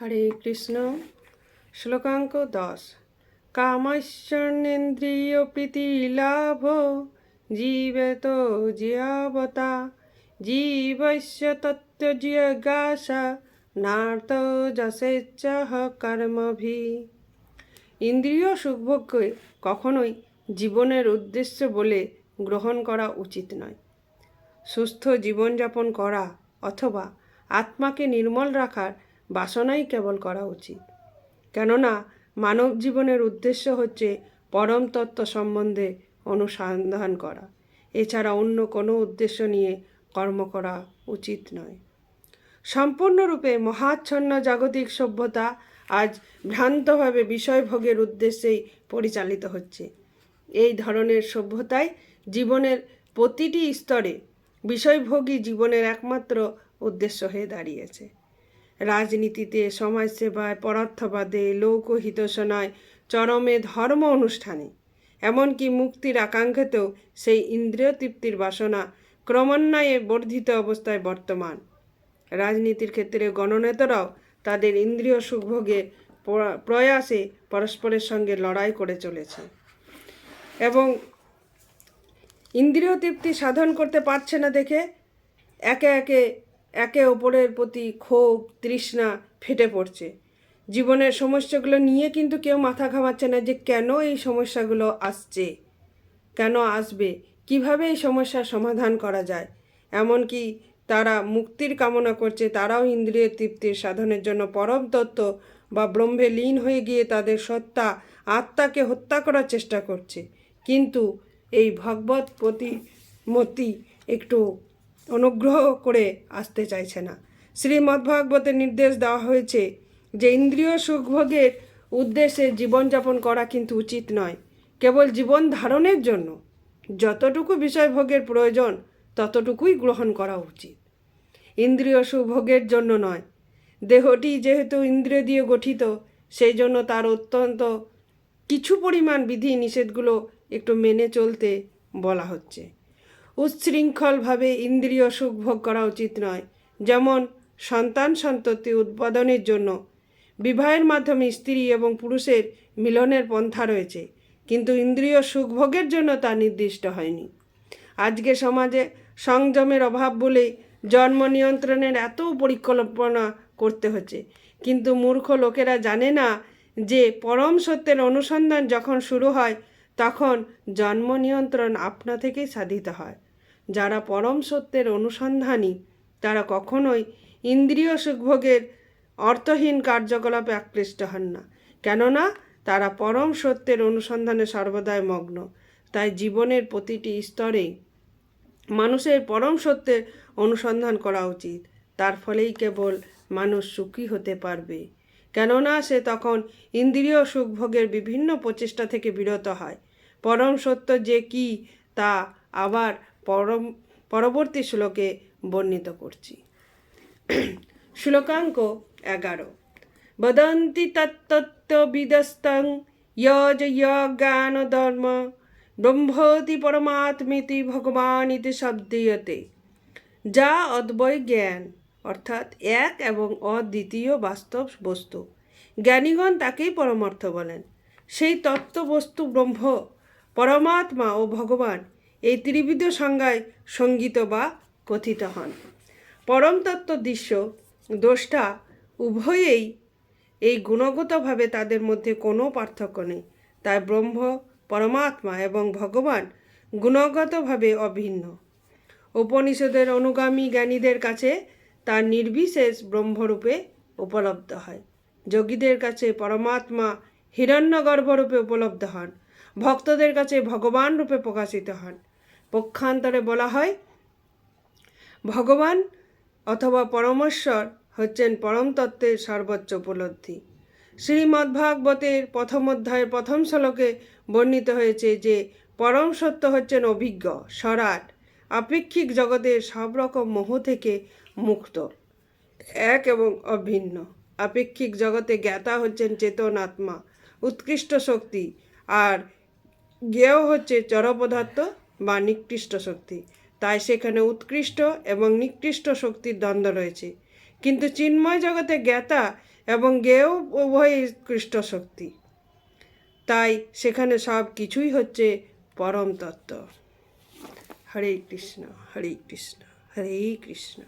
হরে কৃষ্ণ। শ্লোকাঙ্ক দশ। কামশ্বর্ণেন্দ্রিয় প্রীতি লাভ, জীবেত জিয়াবতা জীবস্য তত্ত্ব জিজ্ঞাসা নার্ত যশেচ্ছ কর্মভি। ইন্দ্রিয় সুখভোগকে কখনোই জীবনের উদ্দেশ্য বলে গ্রহণ করা উচিত নয়। সুস্থ জীবনযাপন করা অথবা আত্মাকে নির্মল রাখার বাসনাই কেবল করা উচিত। কেননা মানব জীবনের উদ্দেশ্য হচ্ছে পরম তত্ত্ব সম্বন্ধে অনুসন্ধান করা। এছাড়া অন্য কোনো উদ্দেশ্য নিয়ে কর্ম করা উচিত নয়। সম্পূর্ণরূপে মহাচ্ছন্ন জাগতিক সভ্যতা আজ ভ্রান্তভাবে বিষয়ভোগের উদ্দেশ্যেই পরিচালিত হচ্ছে। এই ধরনের সভ্যতায় জীবনের প্রতিটি স্তরে বিষয়ভোগী জীবনের একমাত্র উদ্দেশ্য হয়ে দাঁড়িয়েছে। রাজনীতিতে, সমাজসেবায় পরার্থবাদে লোকহিতসনায়, চরমে ধর্ম অনুষ্ঠানে। এমনকি মুক্তির আকাঙ্ক্ষাতেও সেই ইন্দ্রিয় তৃপ্তির বাসনা ক্রমান্বয়ে বর্ধিত অবস্থায় বর্তমান। রাজনীতির ক্ষেত্রে গণনেতারাও তাদের ইন্দ্রিয় সুখভোগে প্রয়াসে পরস্পরের সঙ্গে লড়াই করে চলেছে। এবং ইন্দ্রিয় তৃপ্তি সাধন করতে পারছে না দেখে একে একে একে অপরের প্রতি ক্ষোভ, তৃষ্ণা ফেটে পড়ছে। জীবনের সমস্যাগুলো নিয়ে কিন্তু কেউ মাথা ঘামাচ্ছে না যে কেন এই সমস্যাগুলো আসছে, কেন আসবে, কীভাবে এই সমস্যার সমাধান করা যায়। এমনকি তারা মুক্তির কামনা করছে, তারাও ইন্দ্রিয় তৃপ্তির সাধনের জন্য পরম তত্ত্ব বা ব্রহ্মে লীন হয়ে গিয়ে তাদের সত্তা, আত্মাকে হত্যা করার চেষ্টা করছে। কিন্তু এই ভগবত প্রতিমূর্তি একটু অনুগ্রহ করে আসতে চাইছে না। শ্রীমদ্ভাগবতের নির্দেশ দেওয়া হয়েছে যে ইন্দ্রিয় সুখভোগের উদ্দেশ্যে জীবনযাপন করা কিন্তু উচিত নয়, কেবল জীবন ধারণের জন্য। যতটুকু বিষয়ভোগের প্রয়োজন, ততটুকুই গ্রহণ করা উচিত। ইন্দ্রিয় সুভোগের জন্য নয়, দেহটি যেহেতু ইন্দ্রিয় দিয়ে গঠিত, সেই জন্য তার অত্যন্ত কিছু পরিমাণ বিধি নিষেধগুলো একটু মেনে চলতে বলা হচ্ছে। উচ্ছৃঙ্খলভাবে ইন্দ্রিয় সুখ ভোগ করা উচিত নয়। যেমন, সন্তান সন্ততি উৎপাদনের জন্য বিবাহের মাধ্যমে স্ত্রী এবং পুরুষের মিলনের পন্থা রয়েছে, কিন্তু ইন্দ্রিয় সুখভোগের জন্য তা নির্দিষ্ট হয়নি। আজকে সমাজে সংযমের অভাব বলে জন্ম নিয়ন্ত্রণের এত পরিকল্পনা করতে হচ্ছে, কিন্তু মূর্খ লোকেরা জানে না যে পরম সত্যের অনুসন্ধান যখন শুরু হয়, তখন জন্ম নিয়ন্ত্রণ আপনা থেকেই সাধিত হয়। যারা পরম সত্যের অনুসন্ধানী, তারা কখনোই ইন্দ্রিয় সুখভোগের অর্থহীন কার্যকলাপে আকৃষ্ট হন না। কেননা, তারা পরম সত্যের অনুসন্ধানে সর্বদাই মগ্ন। তাই জীবনের প্রতিটি স্তরেই মানুষের পরম সত্যের অনুসন্ধান করা উচিত। তার ফলেই কেবল মানুষ সুখী হতে পারবে। কেননা, সে তখন ইন্দ্রিয় সুখভোগের বিভিন্ন প্রচেষ্টা থেকে বিরত হয়। পরম সত্য যে কি, তা আবার পরবর্তী শ্লোকে বর্ণিত করছি। শ্লোকাঙ্ক এগারো। বদন্তি তত্তত্ত্ববিদস্তং যজ জ্ঞান ধর্ম ব্রহ্মতি পরমাত্মিতি ভগবান ইতি শব্দীয়তে। যা অদ্বয় জ্ঞান, অর্থাৎ এক এবং অদ্বিতীয় বাস্তব বস্তু। জ্ঞানীগণ তাকেই পরমার্থ বলেন। সেই তত্ত্ব বস্তু ব্রহ্ম, পরমাত্মা ও ভগবান এই ত্রিবিধ সংজ্ঞায় সংগীত বা কথিত হন। পরমতত্ত্ব দৃশ্য দোষটা উভয়েই এই গুণগতভাবে তাদের মধ্যে কোনো পার্থক্য নেই। তাই ব্রহ্ম, পরমাত্মা এবং ভগবান গুণগতভাবে অভিন্ন। উপনিষদের অনুগামী জ্ঞানীদের কাছে তার নির্বিশেষ ব্রহ্মরূপে উপলব্ধ হয়। যোগীদের কাছে পরমাত্মা হিরণ্যগর্ভরূপে উপলব্ধ হন। ভক্তদের কাছে ভগবান রূপে প্রকাশিত হন। পক্ষান্তরে বলা হয়, ভগবান অথবা পরমেশ্বর হচ্ছেন পরম তত্ত্বের সর্বোচ্চ উপলব্ধি। শ্রীমদ্ভাগবতের প্রথম অধ্যায়ের প্রথম শ্লোকে বর্ণিত হয়েছে যে, পরম সত্য হচ্ছেন অভিজ্ঞ, সরাট, আপেক্ষিক জগতের সব রকম মোহ থেকে মুক্ত, এক এবং অভিন্ন। আপেক্ষিক জগতে জ্ঞাতা হচ্ছেন চেতন আত্মা, উৎকৃষ্ট শক্তি, আর জ্ঞেয় হচ্ছে জড় পদার্থ বা নিকৃষ্ট শক্তি। তাই সেখানে উৎকৃষ্ট এবং নিকৃষ্ট শক্তির দ্বন্দ্ব রয়েছে। কিন্তু চিন্ময় জগতে জ্ঞাতা এবং গেয়েও উভয়ই কৃষ্ট শক্তি। তাই সেখানে সব কিছুই হচ্ছে পরম তত্ত্ব। হরে কৃষ্ণ হরে কৃষ্ণ হরে কৃষ্ণ।